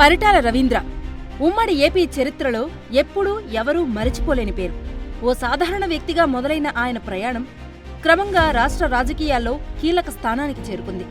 పరిటాల రవీంద్ర. ఉమ్మడి ఏపీ చరిత్రలో ఎప్పుడూ ఎవరూ మరిచిపోలేని పేరు. ఓ సాధారణ వ్యక్తిగా మొదలైన ఆయన ప్రయాణం క్రమంగా రాష్ట్ర రాజకీయాల్లో కీలక స్థానానికి చేరుకుంది.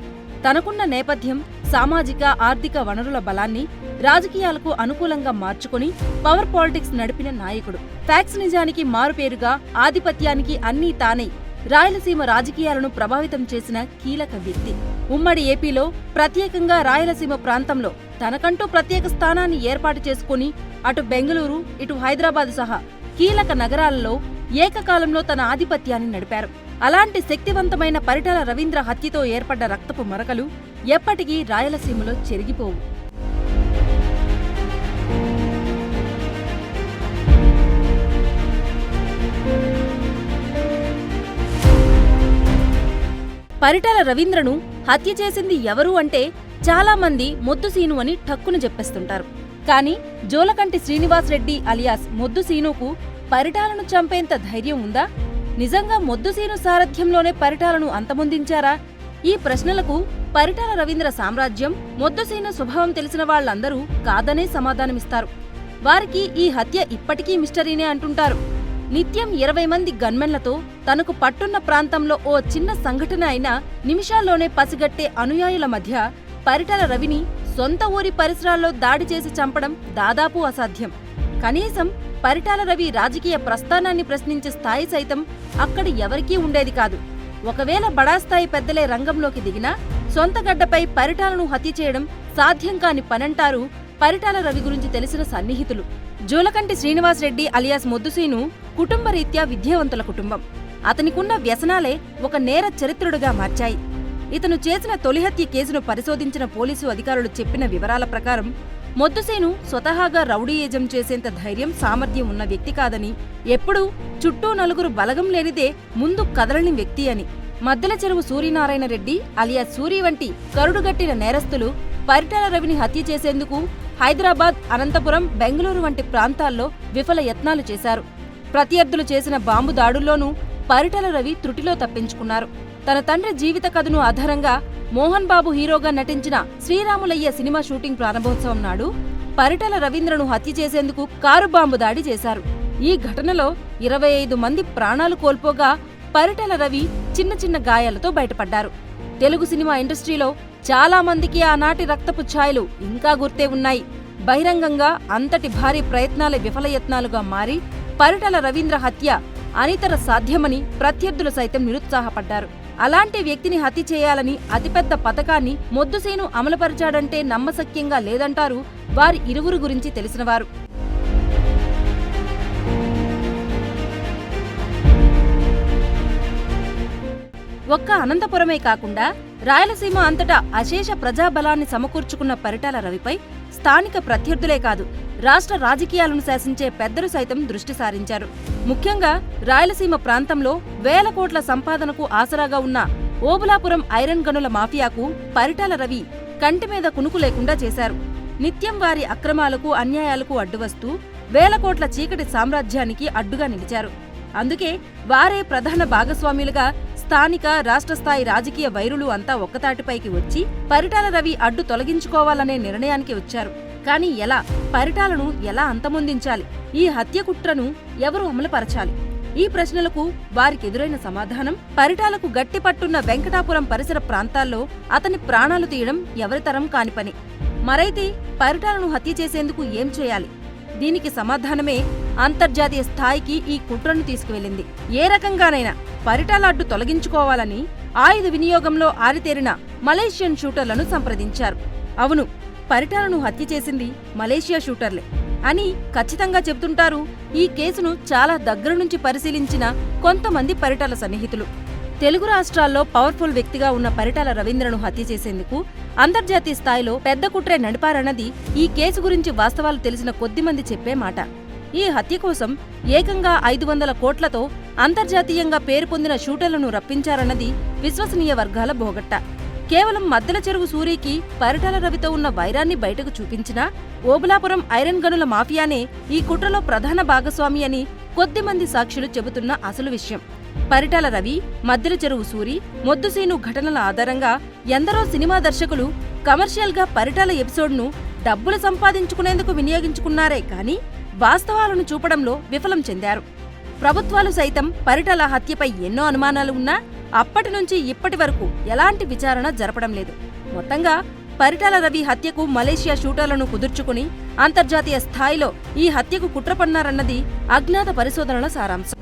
తనకున్న నేపథ్యం సామాజిక ఆర్థిక వనరుల బలాన్ని రాజకీయాలకు అనుకూలంగా మార్చుకుని పవర్ పాలిటిక్స్ నడిపిన నాయకుడు. ఫ్యాక్స్ నిజానికి మారుపేరుగా ఆధిపత్యానికి అన్నీ తానే రాయలసీమ రాజకీయాలను ప్రభావితం చేసిన కీలక వ్యక్తి. ఉమ్మడి ఏపీలో ప్రత్యేకంగా రాయలసీమ ప్రాంతంలో తనకంటూ ప్రత్యేక స్థానాన్ని ఏర్పాటు చేసుకుని అటు బెంగళూరు ఇటు హైదరాబాద్ సహా కీలక నగరాలలో ఏకకాలంలో తన ఆధిపత్యాన్ని నడిపారు. అలాంటి శక్తివంతమైన పరిటాల రవీంద్ర హత్యతో ఏర్పడ్డ రక్తపు మరకలు ఎప్పటికీ రాయలసీమలో చెరిగిపోవు. పరిటాల రవీంద్రను హత్య చేసింది ఎవరు అంటే చాలామంది మొద్దు మొద్దుసీను అని ఠక్కున చెప్పేస్తుంటారు. కాని జోలకంటి శ్రీనివాస్ రెడ్డి అలియాస్ మొద్దుసీనుకు పరిటాలను చంపేంత ధైర్యం ఉందా? నిజంగా మొద్దుసీను సారథ్యంలోనే పరిటాలను అంతమొందించారా? ఈ ప్రశ్నలకు పరిటాల రవీంద్ర సామ్రాజ్యం మొద్దుసీను స్వభావం తెలిసిన వాళ్ళందరూ కాదనే సమాధానమిస్తారు. వారికి ఈ హత్య ఇప్పటికీ మిస్టరీనే అంటుంటారు. నిత్యం ఇరవై మంది గన్మెన్లతో తనకు పట్టున్న ప్రాంతంలో ఓ చిన్న సంఘటన అయినా నిమిషాల్లోనే పసిగట్టే అనుయాయుల మధ్య పరిటల రవిని సొంత ఊరి పరిసరాల్లో దాడి చేసి చంపడం దాదాపు అసాధ్యం. కనీసం పరిటాల రవి రాజకీయ ప్రస్థానాన్ని ప్రశ్నించే స్థాయి సైతం అక్కడ ఎవరికీ ఉండేది కాదు. ఒకవేళ బడాస్థాయి పెద్దలే రంగంలోకి దిగినా సొంత గడ్డపై పరిటాలను హత్య చేయడం సాధ్యం కాని పనంటారు పరిటాల రవి గురించి తెలిసిన సన్నిహితులు. జూలకంటి శ్రీనివాసరెడ్డి అలియాస్ మొద్దుసీను కుటుంబరీత్యా విద్యావంతుల కుటుంబం. అతనికున్న వ్యసనాలే ఒక నేర చరిత్రుడుగా మార్చాయి. ఇతను చేసిన తొలి హత్య కేసును పరిశోధించిన పోలీసు అధికారులు చెప్పిన వివరాల ప్రకారం మొద్దుసేను స్వతహాగా రౌడీయేజం చేసేంత ధైర్యం సామర్థ్యం ఉన్న వ్యక్తి కాదని ఎప్పుడూ చుట్టూ నలుగురు బలగం లేనిదే ముందు కదలని వ్యక్తి అని. మద్దెల చెరువు సూర్యనారాయణ రెడ్డి అలియా సూరి వంటి కరుడుగట్టిన నేరస్తులు పరిటాల రవిని హత్య చేసేందుకు హైదరాబాద్ అనంతపురం బెంగళూరు వంటి ప్రాంతాల్లో విఫల యత్నాలు చేశారు. ప్రత్యర్థులు చేసిన బాంబు దాడుల్లోనూ పరిటల రవి త్రుటిలో తప్పించుకున్నారు. తన తండ్రి జీవిత కథను ఆధారంగా మోహన్ బాబు హీరోగా నటించిన శ్రీరాములయ్య సినిమా షూటింగ్ ప్రారంభోత్సవం నాడు పరిటల రవీంద్రను హత్య చేసేందుకు కారు బాంబు దాడి చేశారు. ఈ ఘటనలో ఇరవై ఐదు మంది ప్రాణాలు కోల్పోగా పరిటల రవి చిన్న చిన్న గాయాలతో బయటపడ్డారు. తెలుగు సినిమా ఇండస్ట్రీలో చాలా మందికి ఆనాటి రక్తపు ఛాయలు ఇంకా గుర్తే ఉన్నాయి. బహిరంగంగా అంతటి భారీ ప్రయత్నాల విఫలయత్నాలుగా మారి పరిటల రవీంద్ర హత్య అనితర సాధ్యమని ప్రత్యర్థులు సైతం నిరుత్సాహపడ్డారు. అలాంటి వ్యక్తిని హత్య చేయాలని అతిపెద్ద పథకాన్ని మొద్దుసేను అమలుపరిచాడంటే నమ్మశక్యంగా లేదంటారు వారి ఇరువురు గురించి తెలిసినవారు ఒక్క అనంతపురమే కాకుండా రాయలసీమ అంతటా అశేష ప్రజాబలాన్ని సమకూర్చుకున్న పరిటాల రవిపై స్థానిక ప్రత్యర్థులే కాదు రాష్ట్ర రాజకీయాలను శాసించే పెద్దలు సైతం దృష్టి సారించారు. ముఖ్యంగా రాయలసీమ ప్రాంతంలో వేల కోట్ల సంపాదనకు ఆసరాగా ఉన్న ఓబులాపురం ఐరన్ గనుల మాఫియాకు పరిటాల రవి కంటి మీద కునుకు లేకుండా చేశారు. నిత్యం వారి అక్రమాలకు అన్యాయాలకు అడ్డువస్తూ వేల కోట్ల చీకటి సామ్రాజ్యానికి అడ్డుగా నిలిచారు. అందుకే వారే ప్రధాన భాగస్వాములుగా స్థానిక రాష్ట్ర స్థాయి రాజకీయ వైరులు అంతా ఒక్కతాటిపైకి వచ్చి పరిటాల రవి అడ్డు తొలగించుకోవాలనే నిర్ణయానికి వచ్చారు. కానీ ఎలా? పరిటాలను ఎలా అంతమొందించాలి? ఈ హత్య కుట్రను ఎవరు అమలుపరచాలి? ఈ ప్రశ్నలకు వారికెదురైన సమాధానం పరిటాలకు గట్టి పట్టున్న వెంకటాపురం పరిసర ప్రాంతాల్లో అతని ప్రాణాలు తీయడం ఎవరితరం కాని పని. మరైతే పరిటాలను హత్య చేసేందుకు ఏం చేయాలి? దీనికి సమాధానమే అంతర్జాతీయ స్థాయికి ఈ కుట్రను తీసుకువెళ్ళింది. ఏ రకంగానైనా పరిటాలాడ్డు తొలగించుకోవాలని ఆయుధ వినియోగంలో ఆరితేరిన మలేషియన్ షూటర్లను సంప్రదించారు. అవును పరిటాలను హత్య చేసింది మలేషియా షూటర్లే. అని ఖచ్చితంగా చెబుతుంటారు ఈ కేసును చాలా దగ్గర నుంచి పరిశీలించిన కొంతమంది పరిటాల సన్నిహితులు. తెలుగు రాష్ట్రాల్లో పవర్ఫుల్ వ్యక్తిగా ఉన్న పరిటాల రవీంద్రను హత్య చేసేందుకు అంతర్జాతీయ స్థాయిలో పెద్ద కుట్రే నడిపారన్నది ఈ కేసు గురించి వాస్తవాలు తెలిసిన కొద్దిమంది చెప్పే మాట. ఈ హత్య కోసం ఏకంగా ఐదు వందల కోట్లతో అంతర్జాతీయంగా పేరు పొందిన షూటర్లను రప్పించారన్నది విశ్వసనీయ వర్గాల బోగట్ట. కేవలం మద్దెల చెరువు సూరికి పరిటాల రవితో ఉన్న వైరాన్ని బయటకు చూపించినా ఓబులాపురం ఐరన్ గనుల మాఫియానే ఈ కుట్రలో ప్రధాన భాగస్వామి అని కొద్దిమంది సాక్షులు చెబుతున్న అసలు విషయం. పరిటాల రవి మద్దెల చెరువు సూరి మొద్దుసీను ఘటనల ఆధారంగా ఎందరో సినిమా దర్శకులు కమర్షియల్గా పరిటాల ఎపిసోడ్ను డబ్బులు సంపాదించుకునేందుకు వినియోగించుకున్నారే కానీ వాస్తవాలను చూపడంలో విఫలం చెందారు. ప్రభుత్వాలు సైతం పరిటల హత్యపై ఎన్నో అనుమానాలు ఉన్నా అప్పటి నుంచి ఇప్పటి వరకు ఎలాంటి విచారణ జరపడం లేదు. మొత్తంగా పరిటాల రవి హత్యకు మలేషియా షూటర్లను కుదుర్చుకుని అంతర్జాతీయ స్థాయిలో ఈ హత్యకు కుట్రపన్నారన్నది అజ్ఞాత పరిశోధనల సారాంశం.